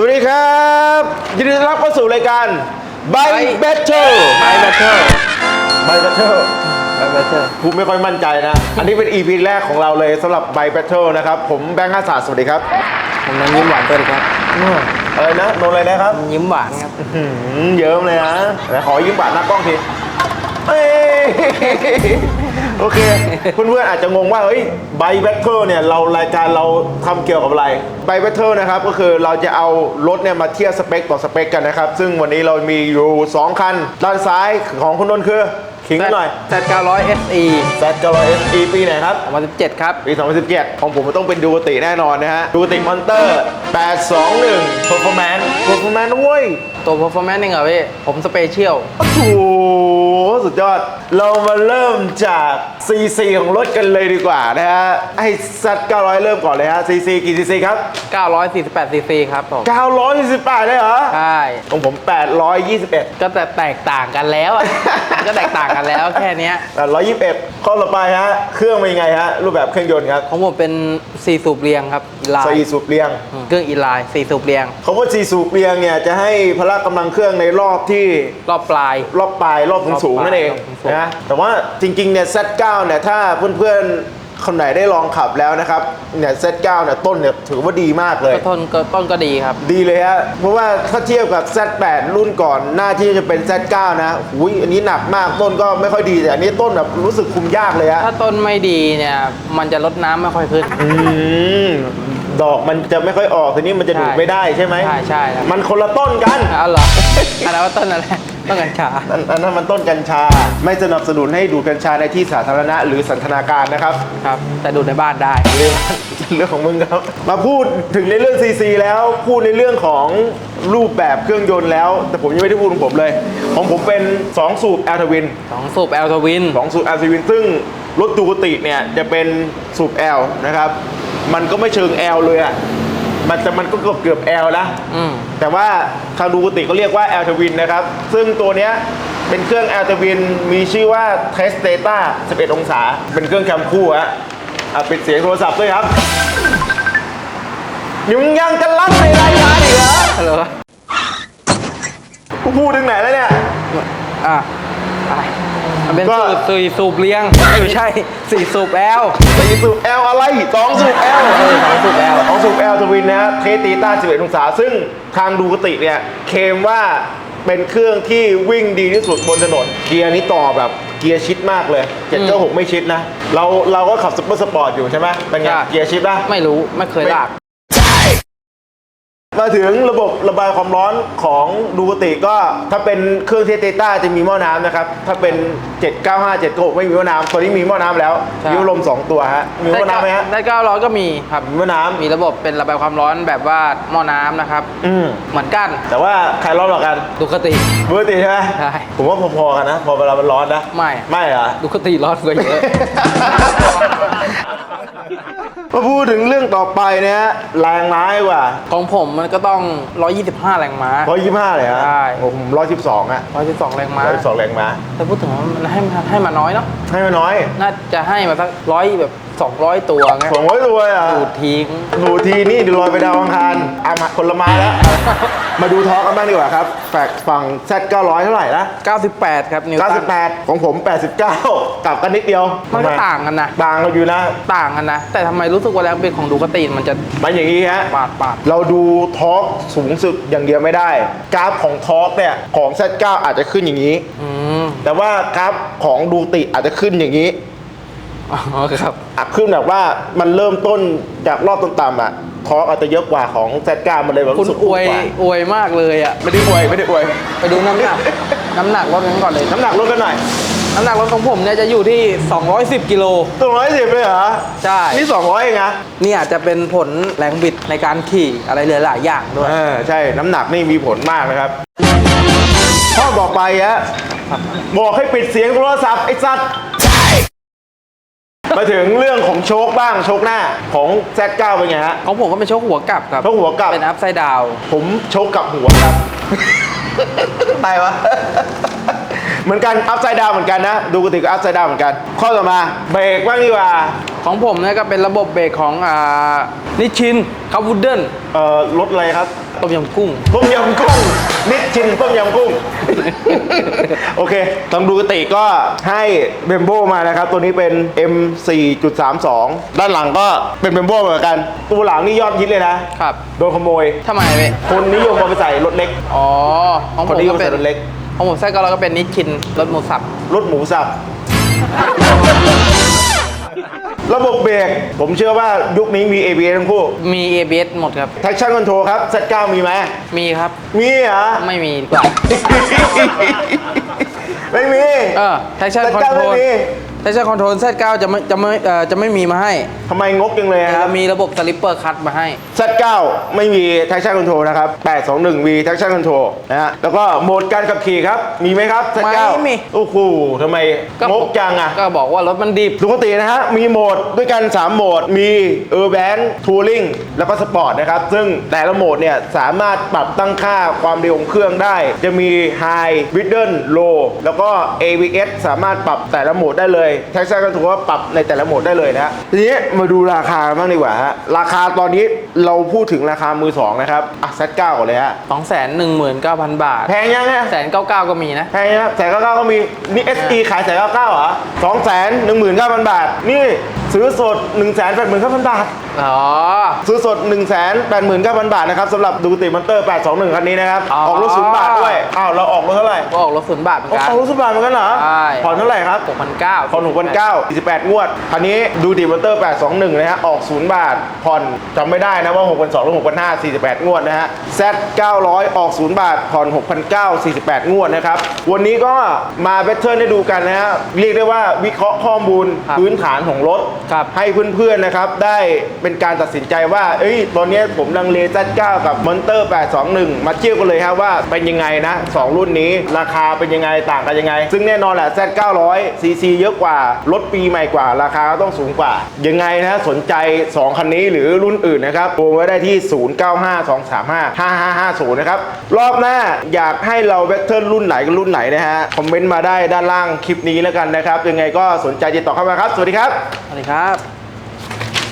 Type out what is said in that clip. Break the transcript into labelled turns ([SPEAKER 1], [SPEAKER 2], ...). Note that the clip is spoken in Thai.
[SPEAKER 1] สวัสดีครับยินดีต้อนรับเข้าสู่รายการ By Battle
[SPEAKER 2] ไบแบทเทิล
[SPEAKER 1] By Battle
[SPEAKER 2] ไบแบทเทิล
[SPEAKER 1] ผมไม่ค่อยมั่นใจนะ อันนี้เป็น EP แรกของเราเลยสำหรับ By Battle นะครับ ผมแบงค์อาสาสวัสดีครับ
[SPEAKER 2] ผมนั้นยิ้มหวานตัวดีครับ
[SPEAKER 1] อะไรนะโดนอะไรนะครับ
[SPEAKER 2] ยิ้มหวานครับ
[SPEAKER 1] หืมเยิ้มเลยนะไหนขอยิ้มบาดหน้ากล้องทีเอ้ย โอเค เพื่อนๆอาจจะงงว่าเฮ้ยไบแบทเทิลเนี่ยเรารายการเราทำเกี่ยวกับอะไรไบแบทเทิลนะครับก็คือเราจะเอารถเนี่ยมาเทียบสเปคต่อสเปคกันนะครับ ซึ่งวันนี้เรามีอยู่2คัน ด้านซ้ายของคุณนนท์คือขิงกันหน่อย
[SPEAKER 2] Z 900 SE
[SPEAKER 1] Z 9 0 0 SE ปีไหนครับ
[SPEAKER 2] 2017 ครับ
[SPEAKER 1] ปี 2017 ของผมมันต้องเป็นดูกติแน่นอนนะฮะ ดูกติมอนเตอร์ 821 Performance Performance เว้ย
[SPEAKER 2] ตัว performance นี่เหรอพี่ ผมสเปเชียล
[SPEAKER 1] โอ้โหสุดยอด เรามาเริ่มจาก CC ของรถกันเลยดีกว่านะฮะให้ซัด900 เริ่มก่อนเลยฮะ CC กี่ CC ครับ
[SPEAKER 2] 948 cc ครับผม
[SPEAKER 1] 948เลยเหรอ
[SPEAKER 2] ใช่
[SPEAKER 1] ของผม 821
[SPEAKER 2] ก็แต่แตกต่างกันแล้วอะ มันก็แตกต่างกันแล้วแค่เนี้ย
[SPEAKER 1] 821ข้อต่อไปฮะ เครื่องเป็นยังไงฮะ รูปแบบเครื่องยนต์ครับ
[SPEAKER 2] ของผมเป็น4สูบเรียงครับอีไล
[SPEAKER 1] สี่สูบเรียง
[SPEAKER 2] เครื่องอีไล4สูบเรียง
[SPEAKER 1] เขาว่าสี่สูบเรียงเนี่ยจะให้พละกำลังเครื่องในรอบที่
[SPEAKER 2] รอบปลาย
[SPEAKER 1] รอบปลายรอบสูงๆนั่นเอง
[SPEAKER 2] รอบสูงๆ
[SPEAKER 1] นะแต่ว่าจริงๆเนี่ย Z9 เนี่ยถ้าเพื่อนๆ คนไหนได้ลองขับแล้วนะครับเนี่ย Z9 เนี่ยต้นเนี่ยถือว่าดีมากเลย
[SPEAKER 2] ก็ต้นก็ต้นก็ดีครับ
[SPEAKER 1] ดีเลยฮะเพราะว่าถ้าเทียบกับ Z8 รุ่นก่อนหน้าที่จะเป็น Z9 นะอุ้ยอันนี้หนักมากต้นก็ไม่ค่อยดีแต่อันนี้ต้นแบบรู้สึกคุมยากเลยฮะ
[SPEAKER 2] ถ้าต้นไม่ดีเนี่ย มันจะลดน้ำไม่ค่อยขึ้น
[SPEAKER 1] อืม ดอกมันจะไม่ค่อยออกทีนี้มันจะดูด
[SPEAKER 2] ใช่
[SPEAKER 1] ไม่ได้ใช่ไหม
[SPEAKER 2] ใช่ใช่ครับ
[SPEAKER 1] มันคนละต้นกัน
[SPEAKER 2] เอาเหรออันนั้นว่าต้นอะไรต้นกัญชา
[SPEAKER 1] อันอันนั้นมันต้นกัญชา ไม่สนับสนุนให้ดูดกัญชาในที่สาธารณะหรือสันทนาการนะครับ
[SPEAKER 2] ครับ แต่ดูดในบ้านได้
[SPEAKER 1] เรื่องเรื่องของมึงครับ มาพูดถึงในเรื่อง CC แล้วพูดในเรื่องของรูปแบบเครื่องยนต์แล้ว แต่ผมยังไม่ได้พูดของผมเลย ของผมเป็น 2 สูบแอลทวิน
[SPEAKER 2] สองสูบแอลทวิน
[SPEAKER 1] 2 สูบแอลทวินซึ่งรถดูกติเนี่ยจะเป็นสูบแอลนะครับ มันก็ไม่เชิงแอลเลยอะมันจะมันก็เกือบเกือบแอลนะ
[SPEAKER 2] อืม
[SPEAKER 1] แต่ว่าทางดูกติเขาเรียกว่า a l t w i n นะครับ ซึ่งตัวเนี้ยเป็นเครื่อง a l t w i n มีชื่อว่า Test Data 11 องศา เป็นเครื่องแคมคู่ฮะอะปิดเสียงโทรศัพท์ด้วยครับยังยังจะรับในรายการอีกเหรอ
[SPEAKER 2] ฮัลโหล
[SPEAKER 1] กูพูดถึงไหนแล้วเนี่ย
[SPEAKER 2] อะ อะไรมันเป็น
[SPEAKER 1] ก็
[SPEAKER 2] สูบสี่สูบเลี้ยงไม่ใช่สี่สูบแอล
[SPEAKER 1] สี่สูบ L อะไรสองสูบ L
[SPEAKER 2] เออสองสูบแอล
[SPEAKER 1] สองสูบ L ทวินนะฮะเทสตีต้า11องศา ซึ่งทางดูกติเนี่ย เคลมว่าเป็นเครื่องที่วิ่งดีที่สุดบนถนน เกียร์นี้ต่อแบบเกียร์ชิดมากเลย7จ็ดเก้าหกไม่ชิดนะ เราเราก็ขับซุปเปอร์สปอร์ตอยู่ใช่ไหมเป็นไง
[SPEAKER 2] ใช่
[SPEAKER 1] เกียร์ชิดปะ
[SPEAKER 2] ไม่รู้ไม่เคยลาก
[SPEAKER 1] มาถึงระบบระบายความร้อนของดูกติก็ถ้าเป็นเครื่องเทสเตต้าจะมีหม้อน้ำนะครับ ถ้าเป็น 795 796ไม่มีหม้อน้ำตัวนี้มีหม้อน้ำแล้ว
[SPEAKER 2] ใช่
[SPEAKER 1] มีพัดลมสองตัวฮะมีหม้อน้ำไหมฮะ
[SPEAKER 2] ได้เก้าร้อยก็มีครับ
[SPEAKER 1] มีหม้อน้ำ
[SPEAKER 2] มีระบบเป็นระบายความร้อนแบบว่าหม้อน้ำนะครับ
[SPEAKER 1] อืม
[SPEAKER 2] เหมือนกัน
[SPEAKER 1] แต่ว่าใครร้อนกว่ากัน
[SPEAKER 2] ดูคติ
[SPEAKER 1] ดูกติใช่ไหม
[SPEAKER 2] ใช่
[SPEAKER 1] ผมว่าพอๆกันนะ พอเวลามันร้อนนะ
[SPEAKER 2] ไม่
[SPEAKER 1] ไม่เหรอ
[SPEAKER 2] ดูคติร้อนกว่าเยอะ
[SPEAKER 1] มาพูดถึงเรื่องต่อไปนะฮะแรงม้าดีกว่า
[SPEAKER 2] ของผมมันก็ต้อง 125 แรงม้า
[SPEAKER 1] 125เลยฮะ
[SPEAKER 2] ใช่
[SPEAKER 1] โอ้ผม112อะ
[SPEAKER 2] 112 แรงม้า
[SPEAKER 1] 112แรงม้า
[SPEAKER 2] แต่พูดถึงว่ามันให้มาให้มาน้อยเนาะ
[SPEAKER 1] ให้มาน้อย
[SPEAKER 2] น่าจะให้มาสักร้อยแบบ 200 ตัวไง
[SPEAKER 1] 200ตัวอะ
[SPEAKER 2] ดูดทิ้ง
[SPEAKER 1] ดูทีนี่ลอยไปดาวอังคารอามาคนละไม้แล้ว มาดูทอร์กกันบ้างดีกว่าครับแฟกฝั่ง Z 900 เท่าไหร่นะ
[SPEAKER 2] 98 ครับนิวตัน
[SPEAKER 1] 98 ของผม 89กลับกันนิดเดียว
[SPEAKER 2] มันก็
[SPEAKER 1] ทำไต่า
[SPEAKER 2] งกันนะ
[SPEAKER 1] ต่างกันอยู่นะ
[SPEAKER 2] ต่างกันนะ แต่ทำไมรู้สึกว่าแรงบิดของดูคติมันจะ
[SPEAKER 1] มันอย่างนี้ฮะ
[SPEAKER 2] ปาดปาด
[SPEAKER 1] เราดูทอร์กสูงสุดอย่างเดียวไม่ได้ กราฟของทอร์กเนี่ย ของ Z9 อาจจะขึ้นอย่างนี้
[SPEAKER 2] อืม
[SPEAKER 1] แต่ว่ากราฟของดูติอาจจะขึ้นอย่างนี้
[SPEAKER 2] อ๋อครับ
[SPEAKER 1] อะขึ้นแบบว่ามันเริ่มต้นจากรอบต่ำๆอะทอร์กอาจจะเยอะกว่าของ Z9 มันเลยแบบ
[SPEAKER 2] คุณ
[SPEAKER 1] รู้สึก
[SPEAKER 2] อวย
[SPEAKER 1] กว่า
[SPEAKER 2] อวยมากเลยอะ
[SPEAKER 1] ไม่ได้อวยไม่ได้อวย
[SPEAKER 2] ไปดูน้ำหนัก น้ำหนักรถกันก่อนเลย
[SPEAKER 1] น้ำหนักลดกันหน่อย
[SPEAKER 2] น้ำหนักรถของผมเนี่ยจะอยู่ที่ 210 กิโล
[SPEAKER 1] ตัวร้อยสิบเลยเหรอ
[SPEAKER 2] ใช่
[SPEAKER 1] นี่สองร้อยเองนะ
[SPEAKER 2] นี่อาจจะเป็นผลแรงบิดในการขี่อะไรหลายๆอย่างด้วย
[SPEAKER 1] เออใช่น้ำหนักนี่มีผลมากนะครับข้อต่อไปฮะบอกให้ปิดเสียงโทรศัพท์ไอ้สัตว์ มาถึงเรื่องของโชคบ้างโชคหน้าของ Z9 เป็นไงฮะ
[SPEAKER 2] ของผมก็เป็นโชคหัวกลับครับ
[SPEAKER 1] โชคหัวกลับ
[SPEAKER 2] เป็นอัพไซด์ดาว
[SPEAKER 1] ผมโชคกับหัวครับ ตายวะ เหมือนกันอัพไซด์ดาวเหมือนกันนะ ดูกติก็อัพไซด์ดาวเหมือนกัน ข้อต่อมาเบรกบ้างดีกว่า
[SPEAKER 2] ของผมเนี่ยก็เป็นระบบเบรกของอ่านิชินคาวูเดน
[SPEAKER 1] เอ่อรถอะไรครับ
[SPEAKER 2] ต้มยำกุ้ง
[SPEAKER 1] ต้มยำกุ้ง นิดชินต้มยำกุ้ง โอเคทางดูกติก็ให้เบมโบมานะครับ ตัวนี้เป็น M 4.32 ด้านหลังก็เป็นเบมโบเหมือนกัน ตัวหลังนี่ยอดฮิตเลยนะ ครับ โดนขโมย
[SPEAKER 2] ทำไมพี่
[SPEAKER 1] คนนิยมเอาไปใส่รถเล็ก
[SPEAKER 2] อ๋อ ของผ
[SPEAKER 1] คน
[SPEAKER 2] ม
[SPEAKER 1] นี้
[SPEAKER 2] ก็
[SPEAKER 1] ก็
[SPEAKER 2] เป็
[SPEAKER 1] เป็น
[SPEAKER 2] น
[SPEAKER 1] รถเล็ก
[SPEAKER 2] ของผมไส้เกาเราก็เป็นนิชชินรสหมูสับ
[SPEAKER 1] รถหมูสับ ระบบเบรกผมเชื่อว่ายุคนี้มี ABS ทั้งคู่
[SPEAKER 2] มี ABS หมดครับ
[SPEAKER 1] traction control ครับ Z9 มีไหม
[SPEAKER 2] มีครับ
[SPEAKER 1] มีเหรอ
[SPEAKER 2] ไม่มีดีกว่า
[SPEAKER 1] ไม่มี
[SPEAKER 2] เออ traction
[SPEAKER 1] Z9
[SPEAKER 2] control
[SPEAKER 1] ไม่มี
[SPEAKER 2] traction control Z9 จะไม่จะไม่เอ่อจะไม่มีมาให้
[SPEAKER 1] ทำไมงกจังเลย
[SPEAKER 2] แต่
[SPEAKER 1] ครั
[SPEAKER 2] จะ
[SPEAKER 1] บ
[SPEAKER 2] มีระบบ slipper cut มาให้
[SPEAKER 1] Z9 ไม่มี traction control นะครับ 821V traction control นะฮะ แล้วก็โหมดการขับขี่ครับ มีไหมครับ Z9
[SPEAKER 2] ไม่มี
[SPEAKER 1] โอ้โหทำไมงกจังอะ
[SPEAKER 2] ก็บอกว่ารถมันดิบ
[SPEAKER 1] ปกตินะฮะ มีโหมดด้วยกัน 3 โหมด มี Urban Touring แล้วก็ Sport นะครับ ซึ่งแต่ละโหมดเนี่ย สามารถปรับตั้งค่าความเร็วของเครื่องได้ จะมี High Middle Low แล้วก็ ABS สามารถปรับแต่ละโหมดได้เลย Traction Control ก็ปรับในแต่ละโหมดได้เลยนะฮะทีนี้มาดูราคาบ้างดีกว่าฮะราคาตอนนี้เราพูดถึงราคามือสองนะครับอะ Z9 ก่อนเลยฮะ
[SPEAKER 2] 219,000บาท
[SPEAKER 1] แพงยังไง
[SPEAKER 2] แสนเก้าเก้าก็มีนะ
[SPEAKER 1] แพงนะครับแสนเก้าเก้าก็มีนี่ SE ขายแสนเก้าเก้าเหรอสองแสนหนึ่งหมื่นเก้าพันบาท นี่ซื้อสด1นึ่งแสนแปดหมื่นเก้าพันบาท
[SPEAKER 2] อ๋อ
[SPEAKER 1] ซื้อสด1นึ่งแสนแปดหมื่นเก้าพันบาทนะครับสำหรับดูติมันเตอร์821คันนี้นะครับ
[SPEAKER 2] อ๋อ
[SPEAKER 1] ออกรถศูนย์บาทด้วยอ้าวเราออกรถเท่าไหร่
[SPEAKER 2] ก็ออกรถศูนย์บาทเหมือน
[SPEAKER 1] ออก
[SPEAKER 2] กัน
[SPEAKER 1] รถศูนย์บาทเหมือนกันเหรอ
[SPEAKER 2] ใช่
[SPEAKER 1] ผ่อนเท่าไหร่ครับ
[SPEAKER 2] 6,900
[SPEAKER 1] ผ่อนหกพันเก้าสี่สิบแปดงวด คันนี้ดูติมันเตอร์821นะฮะ ออกศูนย์บาท ผ่อนจำไม่ได้นะว่า6 2 0 0หรือ6 5 0 0 48งวดนะฮะ Z 900ออกศูนย์บาท ผ่อน6 9 0 48งวดนะครับ วันนี้ก็มาเบทเทิลให้ดูกันนะฮะ เรียกได้ว่าวิเคราะห์ข้อมูล
[SPEAKER 2] ครับ
[SPEAKER 1] พื้นฐานของรถ
[SPEAKER 2] ครับ
[SPEAKER 1] ให้เพื่อนๆนะครับได้เป็นการตัดสินใจว่า เอ้ย ตอนนี้ผมลังเล Z9 กับ Monster 821มาเทียบกันเลยครับว่าเป็นยังไงนะ2รุ่นนี้ราคาเป็นยังไงต่างกันยังไง ซึ่งแน่นอนแหละ Z900 CC เยอะกว่า รถปีใหม่กว่า ราคาก็ต้องสูงกว่า ยังไงนะสนใจ 2 คันนี้หรือรุ่นอื่นนะครับโทรไว้ได้ที่ 0952355550 นะครับ รอบหน้าอยากให้เราแบทเทิลรุ่นไหนกับรุ่นไหนนะฮะ คอมเมนต์มาได้ด้านล่างคลิปนี้แล้วกันนะครับ ยังไงก็สนใจติดต่อเข้ามาครับ สวัสดีครับ
[SPEAKER 2] สวัสดีครับ